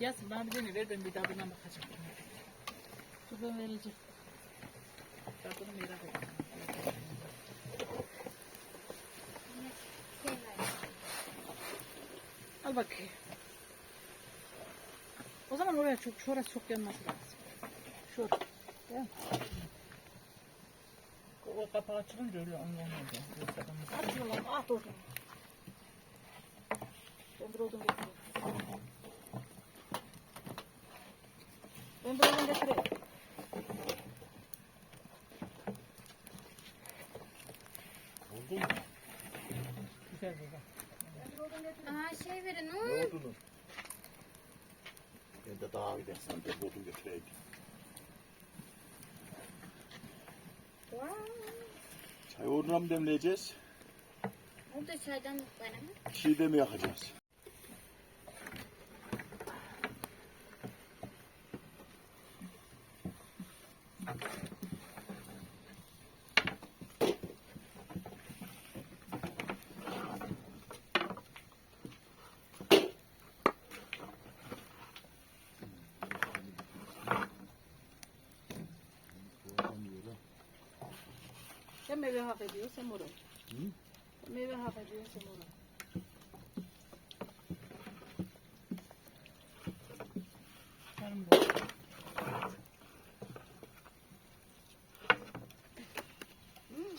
Yasin bana bir tane ver ben bir daha buna bakacağım. Dur ben vereceğim. Tadını merak ettim. Al bakayım. O zaman oraya çok, şurası çok yanması lazım. Şur. Değil mi? O kapağı açılınca öyle anlamıyor. At yolan, at oradan. Dondur oldum Oldum getireyim. Oldu mu? Güzel baba. Aa şey verin Ne o. olduğunu? Ben de daha gidersen ben de odun getireyim. Çay oduna mı demleyeceğiz? O da çaydanlıklar ama. Çiğde mi yakacağız? Sen meyve hak ediyorsan oraya. Hı? Meyve hak ediyorsan oraya. Karım bu.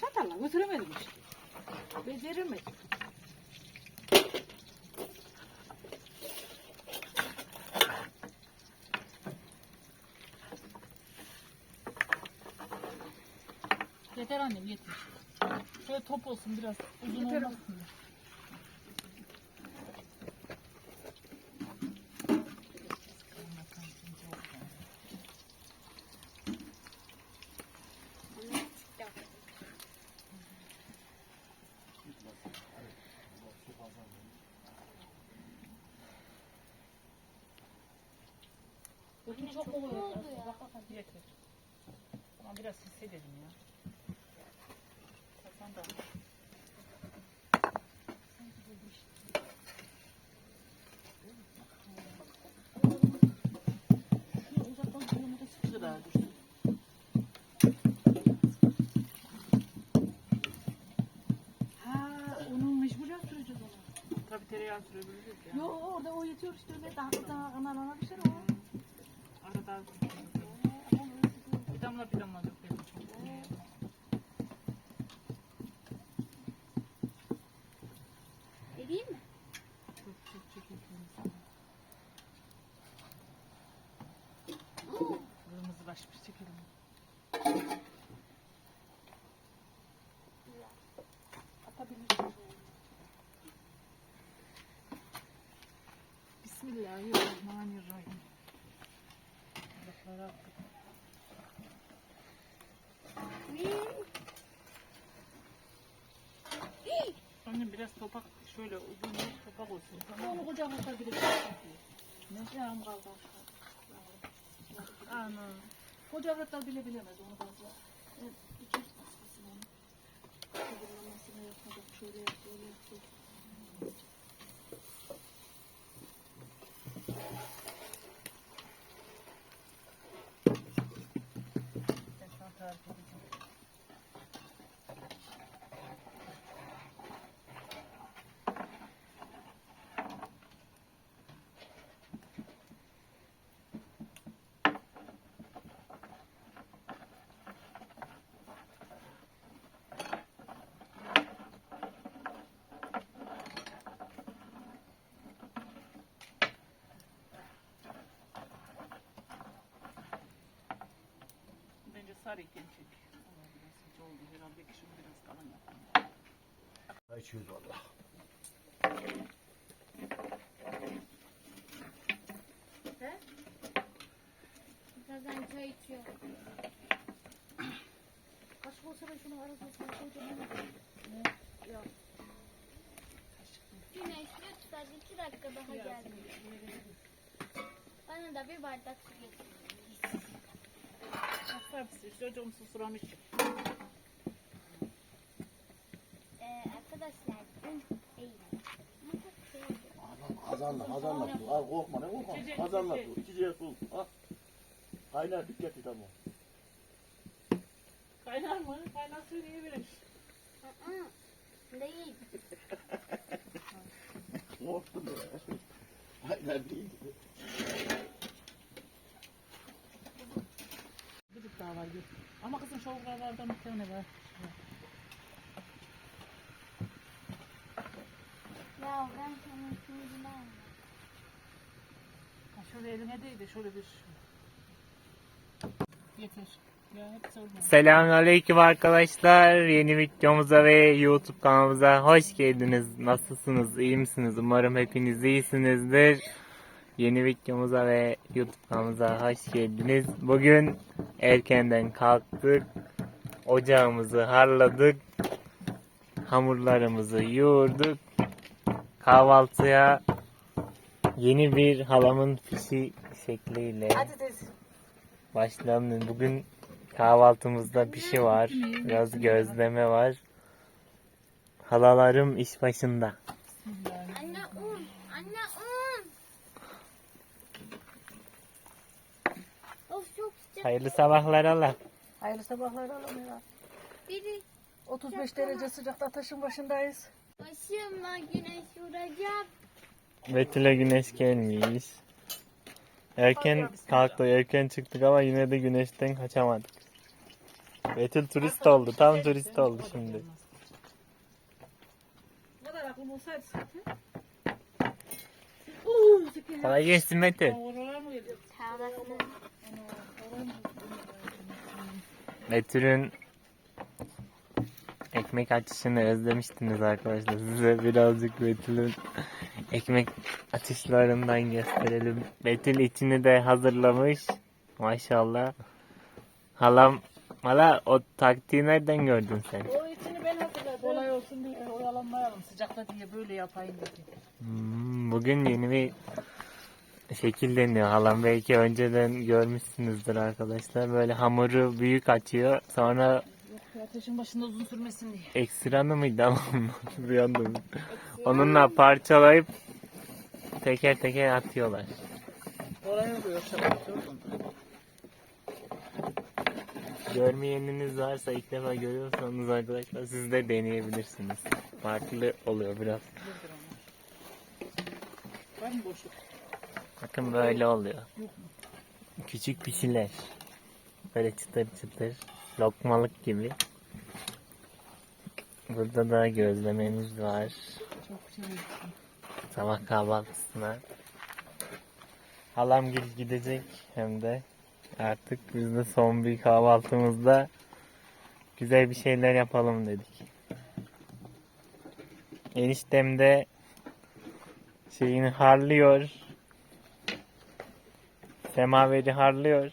Çatalla götüremedim işte. Beceremedim. Yeter annem yeter. Şöyle top olsun biraz uzun olmasın. da. Bakın çok oluyor. yeter. Ama biraz hissedelim ya. Sen de. Şunu uzaktan kolumu da sıkılır herhalde. Ha, onu mecburen süreceğiz onu. Tabii tereyağı sürebiliriz ya. Yo orada o yetiyor işte öyle daha daha analana bir şey o. Arada bir damla bir damla dökelim. Vereyim mi? Çok çok çekildiğimiz Kırmızılaşmış çekelim. Atabilirsin. Bismillahirrahmanirrahim. Balıklara attık. Anne biraz topak şöyle uzun bir topak olsun. Tamam. Onu kocaman atabilirsin. Ne yağım kaldı aşağı. Ana. Koca avratlar bile bilemez onu fazla. Evet, bütün askısını onu. Kıvırlamasını yapacak. Şöyle yap, böyle yap. Ben sarıyken çek. Ama biraz hiç oldu herhalde ki şunu biraz kalın yapayım. Çay içiyoruz valla. Birazdan çay içiyor. Kaşık olsa ben şunu arasına koyacağım. Yok. Güneş lütfen iki dakika daha geldi. Bana da bir bardak su getir. Hepsi çocuğum susuramış. Ee, arkadaşlar. Anam kazan Kazanla, kazanla su. Al korkma ne korkma. İçecek, Kazanla su. İçeceğe su. Al. Kaynar dikkat et ama. Kaynar mı? Kaynar suyu niye verir? Değil. Korktum ya. Kaynar değil. Bir tık daha var. gör. Ama kızım şovlardan bir tane var. Ya ben sana şimdi bilmem. Ha, Şöyle eline değil de şöyle bir... Yeter. Ya hep sorma. Selamünaleyküm arkadaşlar. Yeni videomuza ve YouTube kanalımıza hoş geldiniz. Nasılsınız? İyi misiniz? Umarım hepiniz iyisinizdir. Yeni videomuza ve YouTube kanalımıza hoş geldiniz. Bugün erkenden kalktık. Ocağımızı harladık. Hamurlarımızı yoğurduk. Kahvaltıya yeni bir halamın fişi şekliyle. Başlayalım. Bugün kahvaltımızda bir şey var. Biraz gözleme var. Halalarım iş başında. Anne un. Anne un. Of çok sıcak. Hayırlı sabahlar hala. Hayırlı sabahlar oğlum ya. Biri 35 derece sıcakta taşın başındayız. başıma güneş vuracak. Betül'e güneş gelmiş. Erken kalktık, erken çıktık ama yine de güneşten kaçamadık. Betül turist oldu, tam turist oldu şimdi. Ne kadar aklım olsaydı zaten. Kolay gelsin Betül. Betül'ün ekmek açışını özlemiştiniz arkadaşlar. Size birazcık Betül'ün ekmek açışlarından gösterelim. Betül içini de hazırlamış. Maşallah. Halam, hala o taktiği nereden gördün sen? O içini ben hatırladım. Kolay olsun diye oyalanmayalım. Sıcakta diye böyle yapayım dedim. Hmm, bugün yeni bir şekil deniyor halam. Belki önceden görmüşsünüzdür arkadaşlar. Böyle hamuru büyük açıyor. Sonra ateşin başında uzun sürmesin diye. ekstranı mıydı ama bir anda onunla parçalayıp teker teker atıyorlar. Oluyor. Görmeyeniniz varsa ilk defa görüyorsanız arkadaşlar siz de deneyebilirsiniz. Farklı oluyor biraz. Var mı boşluk? Bakın böyle oluyor. Küçük pişiler. Böyle çıtır çıtır. Lokmalık gibi. Burada da gözlememiz var. Sabah kahvaltısına. Halam gel gidecek hem de. Artık biz de son bir kahvaltımızda güzel bir şeyler yapalım dedik. Eniştem de şeyini harlıyor. Semaveri harlıyor.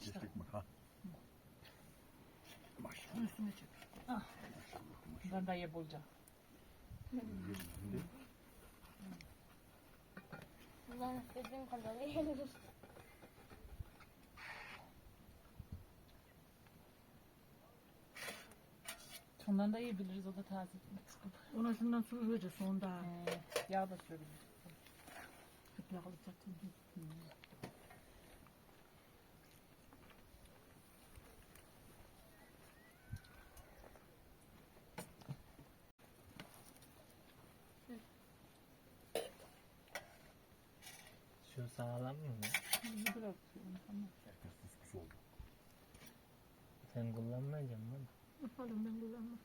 Cistik mi ha? Şunun üstüne çek. Ah. Ben de ye bulacağım. Şundan da yiyebiliriz o da taze. Ona şundan su vereceğiz sonda. Ee, yağ da sürülür. Hep yağlı zaten. Şu sağlam mı? Bunu bırakıyorum. Tamam. Herkes kuskus oldu. Sen kullanmayacaksın mı? Yapalım ben kullanmam.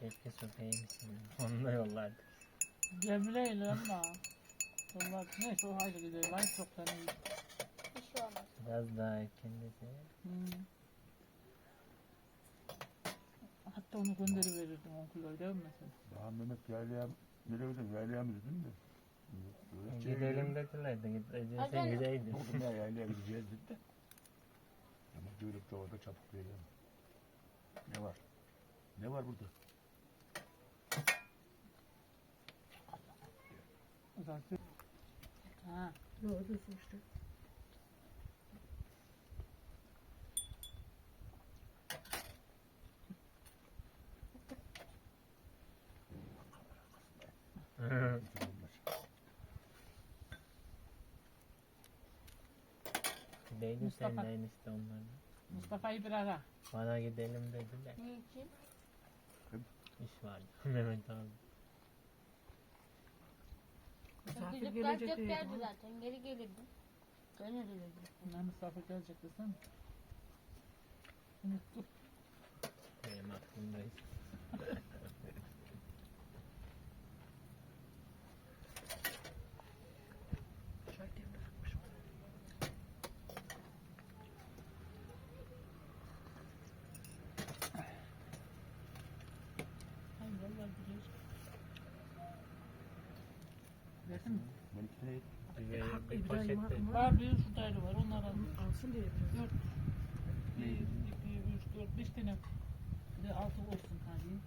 Keşke sokaymışsın. Onu da yollardık. Cemre'yle ama. Onlar neyse o haydi gidelim. Ay çoktan iyi. Bir şey olmaz. Biraz daha erken de şey. Hmm. Hatta onu gönderiverirdim 10 kiloyu değil mi mesela? Daha Mehmet yaylaya, nereye gidiyorsun? Yaylaya mı dedin de? Gidelim dediler de gideceksen Hadi. gideydin. Bugün ne yaylaya gideceğiz dedi de. Ama görüp de orada çabuk verelim. Ne var? Ne var burada? Ha. Yok dursun işte. Gideydin sen Mustafa. de enişte onlarla. Mustafa'yı bir ara. Bana gidelim dediler. Ne için? İş vardı. Mehmet abi. Misafir Gidip gelecek gelecek diye. geldi zaten. Geri gelirdi. Döneriz dedi. Bunlar misafir gelecek desem. Unuttum. Benim aklımdayız. Çay demlenmiş. Hayır vallahi gidiyor. Verdin mi? Ben iki tane yedim. Bir, Hak bir İbrahim poşette. Hakkı Var bir şuradaydı var onlar. Alsın diye biraz. Dört. Bir, iki, üç, dört, beş tane. Bir de altı olsun hadi.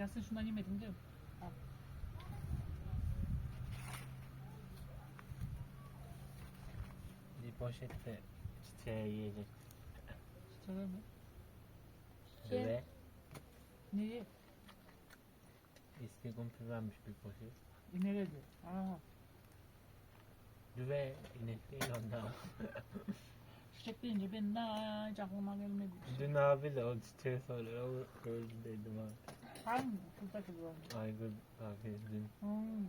Yasin şundan yemedin değil mi? Al. Bir poşette çiçeği yiyecek. Çiçeğe mi? Çiçeği. Ve Neyi? eski kumpir vermiş bir poşet. İneredi. Aa. Düve inek değil onda. Çiçek deyince ben daha hiç aklıma gelmedi. Dün abi de o çiçeği soruyor. O öldü dedim abi. Hangi? Şuradaki bu var. Aygül abi dün. Hmm.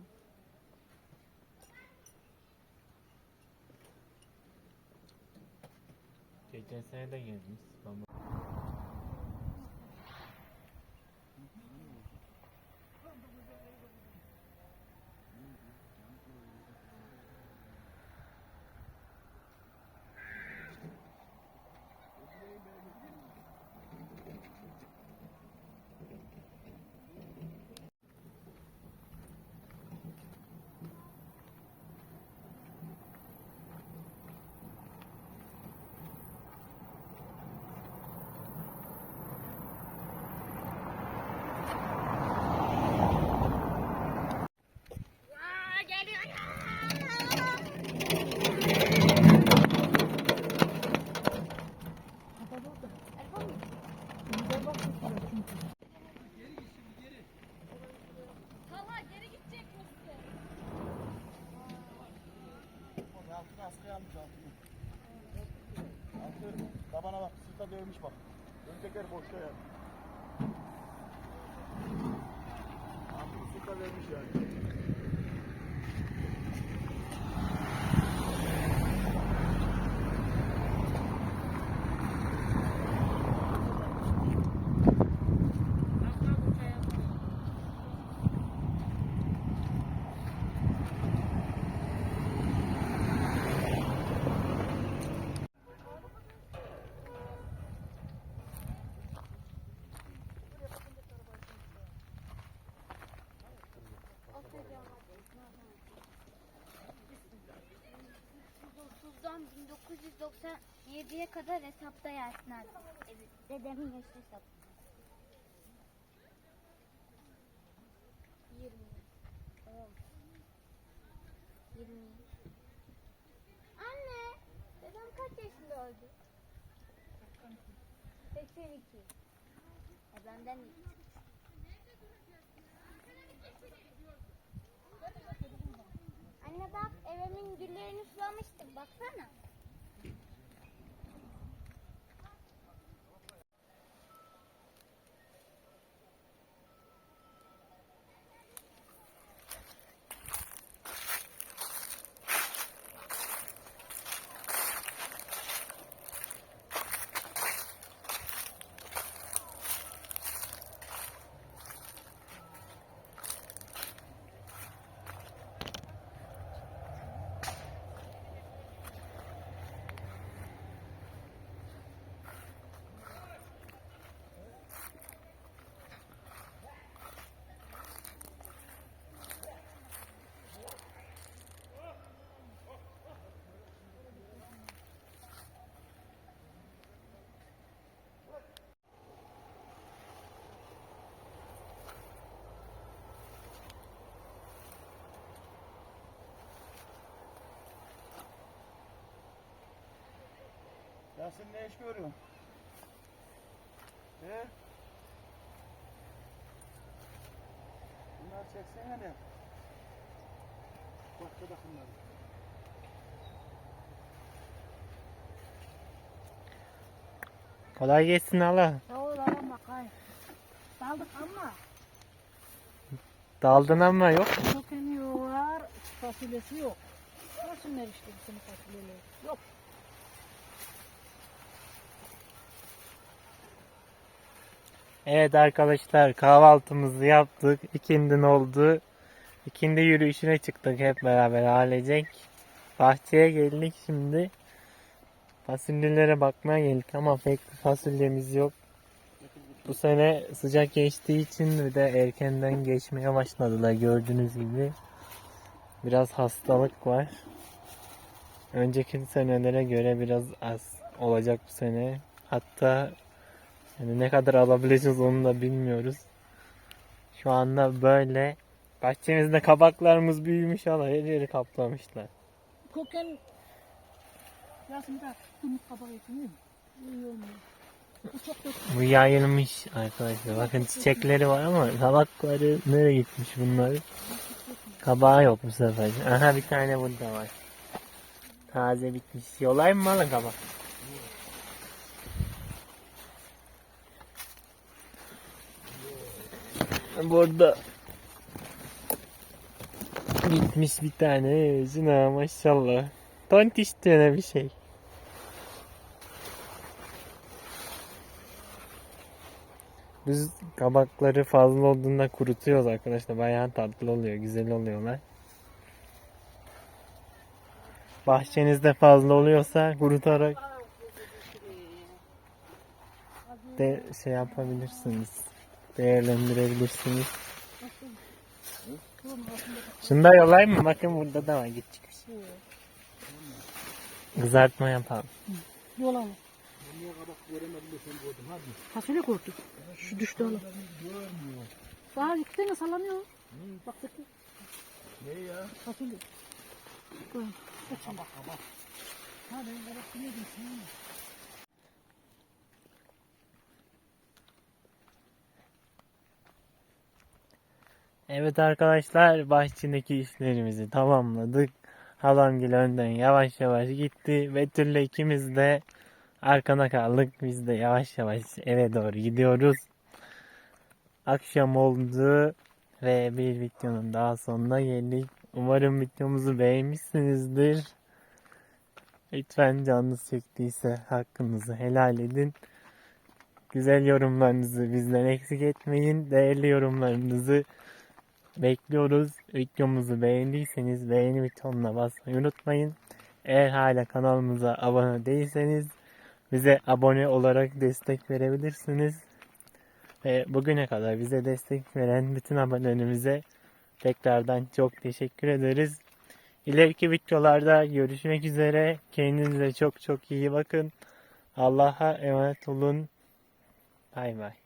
Geçen sene de gelmiş. Ama Hala geri gidecek misin? Altına askıya almış altını. Altı bak, sırta dövmüş bak. Ön teker boşta ya. Altını sırta vermiş yani. Tuzdan 1997'ye kadar hesapta Yasin abi. Evet, dedemin yaşı hesap. 20. Tamam. 20. Anne, dedem kaç yaşında öldü? 82. E benden iyi. Anne bak evimin güllerini sulamıştım baksana. Yasin ne iş görüyorsun? He? Bunlar çeksene ne? Bak da bakınlar. Kolay gelsin hala. Sağ ol aram bakay. Daldık ama Daldın ama yok. kökeni var, fasulyesi yok. Görsünler işte bizim fasulyeleri. Yok. Evet arkadaşlar kahvaltımızı yaptık. İkindin oldu. İkindi yürüyüşüne çıktık hep beraber ailecek. Bahçeye geldik şimdi. Fasulyelere bakmaya geldik ama pek fasulyemiz yok. Bu sene sıcak geçtiği için bir de erkenden geçmeye başladılar gördüğünüz gibi. Biraz hastalık var. Önceki senelere göre biraz az olacak bu sene. Hatta yani ne kadar alabileceğiz onu da bilmiyoruz. Şu anda böyle bahçemizde kabaklarımız büyümüş ama her yeri kaplamışlar. Kabak olmuyor. Bu yayılmış arkadaşlar. Bakın çiçekleri var ama kabakları nereye gitmiş bunlar? Kabağı yok bu sefer. Aha bir tane burada var. Taze bitmiş. Yolay mı malı kabak? Burada gitmiş bir tane. Zina maşallah. Tontiş tane bir şey. Biz kabakları fazla olduğunda kurutuyoruz arkadaşlar. Bayağı tatlı oluyor, güzel oluyorlar. Bahçenizde fazla oluyorsa kurutarak de şey yapabilirsiniz. Değerlendirebilirsiniz. Şunu da yollayayım mı? Bakın burada da var. Çıkış. Kızartma yapalım. Yol alın. Fasulye kurdu. Şu düştü oğlum. Daha iki tane sallanıyor. Bak bakayım. Ne ya? Fasulye. Koy. Kaçın. Kabak kabak. Ha ben kabak yemedim sen. Evet arkadaşlar bahçedeki işlerimizi tamamladık. Halamgil önden yavaş yavaş gitti. Betül'le ikimiz de arkana kaldık. Biz de yavaş yavaş eve doğru gidiyoruz. Akşam oldu ve bir videonun daha sonuna geldik. Umarım videomuzu beğenmişsinizdir. Lütfen canınız çektiyse hakkınızı helal edin. Güzel yorumlarınızı bizden eksik etmeyin. Değerli yorumlarınızı bekliyoruz. Videomuzu beğendiyseniz beğeni butonuna basmayı unutmayın. Eğer hala kanalımıza abone değilseniz bize abone olarak destek verebilirsiniz. Ve bugüne kadar bize destek veren bütün abonelerimize tekrardan çok teşekkür ederiz. İleriki videolarda görüşmek üzere. Kendinize çok çok iyi bakın. Allah'a emanet olun. Bay bay.